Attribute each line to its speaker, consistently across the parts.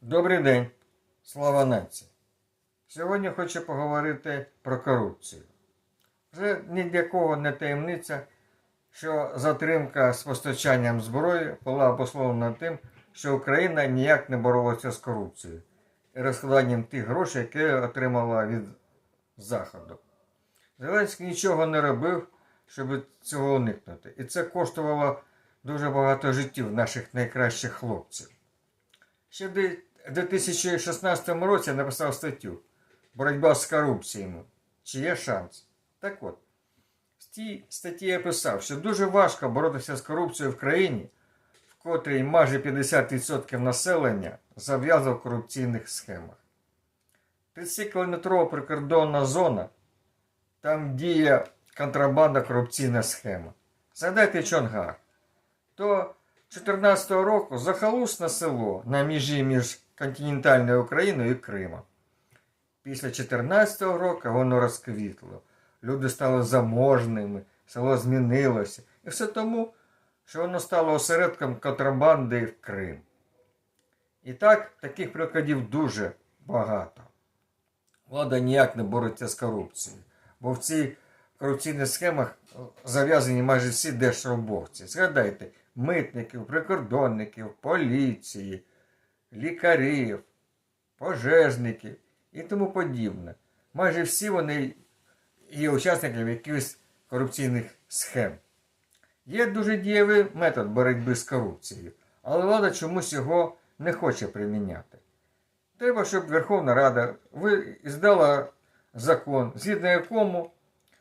Speaker 1: Добрий день, слава нації. Сьогодні хочу поговорити про корупцію. Вже ні для кого не таємниця, що затримка з постачанням зброї була обусловлена тим, що Україна ніяк не боролася з корупцією і розкладанням тих грошей, які отримала від Заходу. Зеленський нічого не робив, щоб цього уникнути. І це коштувало дуже багато життів наших найкращих хлопців. Ще в 2016 році написав статтю Боротьба з корупцією. Чи є шанс? Так от, в тій статті я писав, що дуже важко боротися з корупцією в країні, в котрій майже 50% населення зав'язав в корупційних схемах. 30-кілометрова прикордонна зона, там діє контрабанда корупційна схема. Згадайте Чонгар. То 2014 року захолустне село на межі між континентальною Україною і Кримом. Після 2014 року воно розквітло. Люди стали заможними, село змінилося. І все тому, що воно стало осередком контрабанди в Крим. І так, таких прикладів дуже багато. Влада ніяк не бореться з корупцією, бо в цих корупційних схемах зав'язані майже всі держслужбовці. Згадайте, митників, прикордонників, поліції, лікарів, пожежників і тому подібне. Майже всі вони є учасниками якихось корупційних схем. Є дуже дієвий метод боротьби з корупцією, але влада чомусь його не хоче приміняти. Треба, щоб Верховна Рада здала закон, згідно якому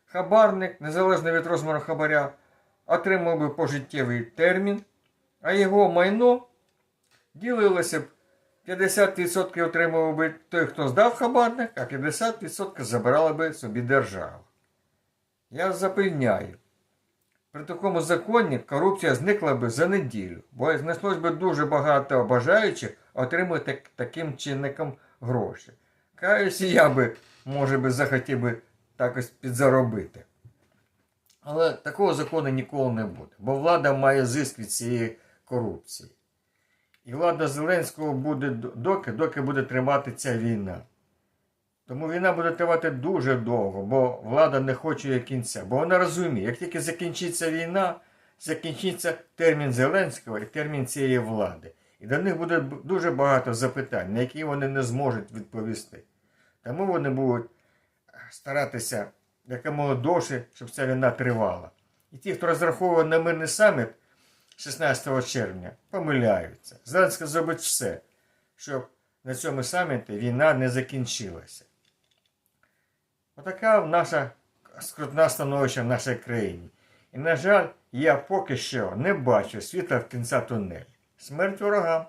Speaker 1: хабарник, незалежно від розміру хабаря, отримав би пожиттєвий термін, а його майно ділилося б 50% отримував би той, хто здав хабарник, а 50% забирала би собі держава. Я запевняю, при такому законі корупція зникла би за неділю, бо знайшлось би дуже багато бажаючих отримати таким чинником гроші. Каюсь, і я би, може би, захотів би так ось підзаробити. Але такого закону ніколи не буде, бо влада має зиск від цієї корупції. І влада Зеленського буде доки, доки буде тривати ця війна. Тому війна буде тривати дуже довго, бо влада не хоче її кінця. Бо вона розуміє, як тільки закінчиться війна, закінчиться термін Зеленського і термін цієї влади. І до них буде дуже багато запитань, на які вони не зможуть відповісти. Тому вони будуть старатися якомога довше, щоб ця війна тривала. І ті, хто розраховує на мирний саміт 16 червня, помиляються. Зеленський зробить все, щоб на цьому саміті війна не закінчилася. Отака наша скрутна становище в нашій країні. І, на жаль, я поки що не бачу світла в кінця тунелі. Смерть ворогам!